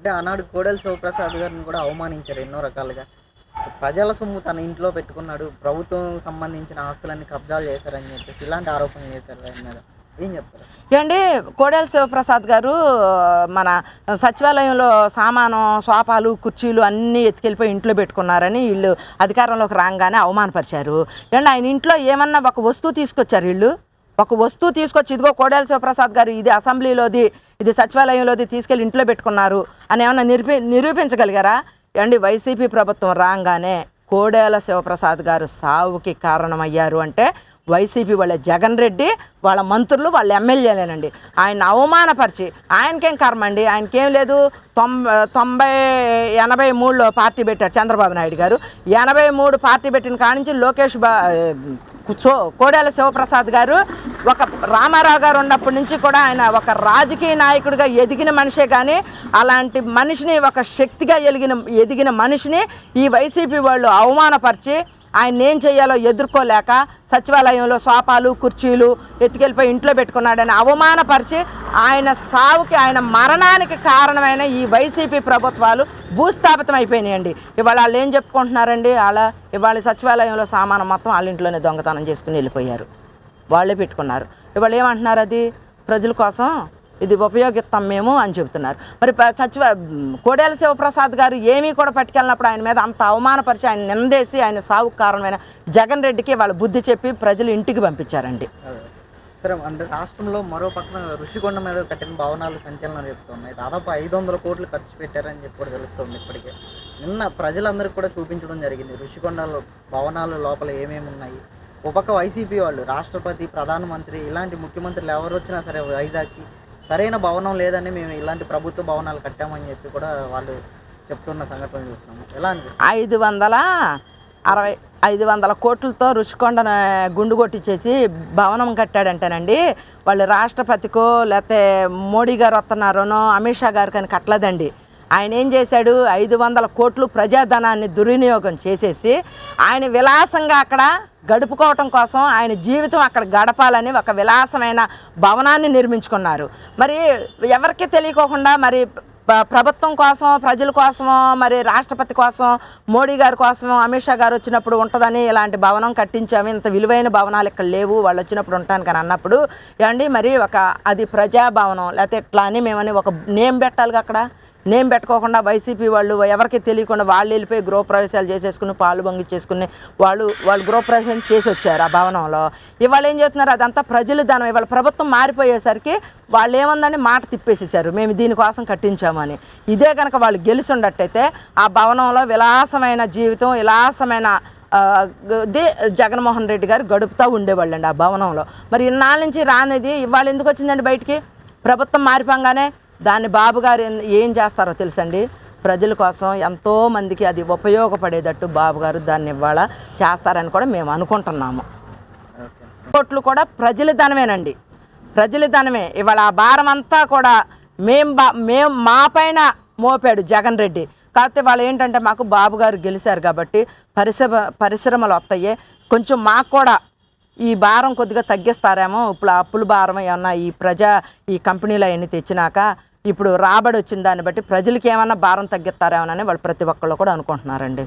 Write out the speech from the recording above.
అంటే ఆనాడు కోడెల శివప్రసాద్ గారిని కూడా అవమానించారు ఎన్నో రకాలుగా. ప్రజల సొమ్ము తన ఇంట్లో పెట్టుకున్నాడు ప్రభుత్వం సంబంధించిన ఆస్తులన్నీ కబ్జాలు చేశారని చెప్పేసి ఇలాంటి ఆరోపణలు చేశారు ఆయన మీద. ఏం చెప్తారు? ఏమండి కోడెల శివప్రసాద్ గారు మన సచివాలయంలో సామాను సోఫాలు కుర్చీలు అన్నీ ఎత్తుకెళ్ళిపోయి ఇంట్లో పెట్టుకున్నారని వీళ్ళు అధికారంలోకి రాగానే అవమానపరిచారు. ఏమండి ఆయన ఇంట్లో ఏమన్నా ఒక వస్తువు తీసుకొచ్చారు వీళ్ళు? ఒక వస్తువు తీసుకొచ్చి ఇదిగో కోడేల శివప్రసాద్ గారు ఇది అసెంబ్లీలోది ఇది సచివాలయంలోది తీసుకెళ్ళి ఇంట్లో పెట్టుకున్నారు అని ఏమైనా నిరూపి నిరూపించగలిగారా? ఏమండి వైసీపీ ప్రభుత్వం రాగానే కోడేల శివప్రసాద్ గారు సావుకి కారణమయ్యారు అంటే వైసీపీ వాళ్ళ జగన్ రెడ్డి వాళ్ళ మంత్రులు వాళ్ళ ఎమ్మెల్యేలేనండి. ఆయన అవమానపరిచి ఆయనకేం కర్మ అండి? ఆయనకేం లేదు? తొంభై తొంభై ఎనభై మూడులో పార్టీ పెట్టారు చంద్రబాబు నాయుడు గారు. ఎనభై మూడు పార్టీ పెట్టిన కాడి నుంచి లోకేష్ బా సో కోడెల శివప్రసాద్ గారు ఒక రామారావు గారు ఉన్నప్పటి నుంచి కూడా ఆయన ఒక రాజకీయ నాయకుడిగా ఎదిగిన మనిషే కానీ అలాంటి మనిషిని ఒక శక్తిగా ఎలిగిన ఎదిగిన మనిషిని ఈ వైసీపీ వాళ్ళు అవమానపరిచి ఆయన ఏం చేయాలో ఎదుర్కోలేక సచివాలయంలో సోఫాలు కుర్చీలు ఎత్తుకెళ్ళిపోయి ఇంట్లో పెట్టుకున్నాడని అవమానపరిచి ఆయన సావుకి ఆయన మరణానికి కారణమైన ఈ వైసీపీ ప్రభుత్వాలు భూస్థాపితం అయిపోయినాయండి. ఇవాళ వాళ్ళు ఏం చెప్పుకుంటున్నారండి? అలా ఇవాళ సచివాలయంలో సామానం మొత్తం వాళ్ళ ఇంట్లోనే దొంగతనం చేసుకుని వెళ్ళిపోయారు. వాళ్ళే పెట్టుకున్నారు. ఇవాళ ఏమంటున్నారు అది? ప్రజల కోసం ఇది ఉపయోగిస్తాం మేము అని చెబుతున్నారు. మరి సచివ కోడేల శివప్రసాద్ గారు ఏమీ కూడా పట్టుకెళ్ళినప్పుడు ఆయన మీద అంత అవమానపరిచి ఆయన నిందేసి ఆయన సావుకు కారణమైన జగన్ రెడ్డికి వాళ్ళ బుద్ధి చెప్పి ప్రజలు ఇంటికి పంపించారండి. సరే అంటే రాష్ట్రంలో మరో పక్కన ఋషికొండ మీద కట్టిన భవనాలు సంచలనం చెప్తున్నాయి దాదాపు ఐదు వందల కోట్లు ఖర్చు పెట్టారని చెప్పి కూడా తెలుస్తుంది ఇప్పటికే. నిన్న ప్రజలందరికీ కూడా చూపించడం జరిగింది. ఋషికొండలో భవనాలు లోపల ఏమేమి ఉన్నాయి? ఒక పక్క వైసీపీ వాళ్ళు రాష్ట్రపతి ప్రధానమంత్రి ఇలాంటి ముఖ్యమంత్రులు ఎవరు వచ్చినా సరే వైజాగ్కి సరైన భవనం లేదని మేము ఇలాంటి ప్రభుత్వ భవనాలు కట్టామని చెప్పి కూడా వాళ్ళు చెప్తున్న సంఘటన చూస్తున్నాము. ఎలా అనిపిస్తుంది? ఐదు వందల అరవై ఐదు వందల కోట్లతో రుషికొండను గుండు కొట్టించేసి భవనం కట్టాడంటేనండి. వాళ్ళు రాష్ట్రపతికో లేకపోతే మోడీ గారు వస్తున్నారోనో అమిత్ షా గారికి అని కట్టలేదండి. ఆయన ఏం చేశాడు? ఐదు వందల కోట్లు ప్రజాధనాన్ని దుర్వినియోగం చేసేసి ఆయన విలాసంగా అక్కడ గడుపుకోవటం కోసం ఆయన జీవితం అక్కడ గడపాలని ఒక విలాసమైన భవనాన్ని నిర్మించుకున్నారు. మరి ఎవరికి తెలియకోకుండా మరి ప్రభుత్వం కోసం ప్రజల కోసమో మరి రాష్ట్రపతి కోసం మోడీ గారి కోసం అమిత్ షా గారు వచ్చినప్పుడు ఉంటుందని ఇలాంటి భవనం కట్టించాము. ఇంత విలువైన భవనాలు ఇక్కడ లేవు. వాళ్ళు వచ్చినప్పుడు ఉంటాను అని అన్నప్పుడు. ఏమండి మరి ఒక అది ప్రజాభవనం లేకపోతే ఇట్లా అని మేమని ఒక నేమ్ పెట్టాలిగా అక్కడ? నేమ్ పెట్టుకోకుండా వైసీపీ వాళ్ళు ఎవరికి తెలియకుండా వాళ్ళు వెళ్ళిపోయి గృహప్రవేశాలు చేసేసుకుని పాలు పొంగిచ్చేసుకుని వాళ్ళు వాళ్ళు గృహప్రవేశం చేసి వచ్చారు ఆ భవనంలో. ఇవాళ ఏం చేస్తున్నారు? అదంతా ప్రజల ధనం. ఇవాళ ప్రభుత్వం మారిపోయేసరికి వాళ్ళు ఏముందని మాట తిప్పేసేసారు మేము దీనికోసం కట్టించామని. ఇదే కనుక వాళ్ళు గెలిచి ఉండట్టయితే ఆ భవనంలో విలాసమైన జీవితం విలాసమైన దే జగన్మోహన్ రెడ్డి గారు గడుపుతూ ఉండేవాళ్ళండి ఆ భవనంలో. మరి ఇన్నాళ్ళ నుంచి రానిది ఇవాళ ఎందుకు వచ్చిందండి బయటికి? ప్రభుత్వం మారిపోగానే దాన్ని బాబుగారు ఏం- చేస్తారో తెలుసండి? ప్రజల కోసం ఎంతోమందికి అది ఉపయోగపడేటట్టు బాబుగారు దాన్ని ఇవాళ చేస్తారని కూడా మేము అనుకుంటున్నాము. కోట్లు కూడా ప్రజల ధనమేనండి. ప్రజల ధనమే. ఇవాళ ఆ భారం అంతా కూడా మేం బా మేం మా పైన మోపాడు జగన్ రెడ్డి. కాకపోతే వాళ్ళు ఏంటంటే మాకు బాబు గారు గెలిచారు కాబట్టి పరిశ్రమ పరిశ్రమలు వస్తాయి. కొంచెం మాకు కూడా ఈ భారం కొద్దిగా తగ్గిస్తారేమో. ఇప్పుడు అప్పుల భారం ఏమన్నా ఈ ప్రజా ఈ కంపెనీలు అవన్నీ తెచ్చినాక ఇప్పుడు రాబడి వచ్చిన దాన్ని బట్టి ప్రజలకి ఏమన్నా భారం తగ్గిస్తారేమోనని వాళ్ళు ప్రతి ఒక్కళ్ళు కూడా అనుకుంటున్నారండి.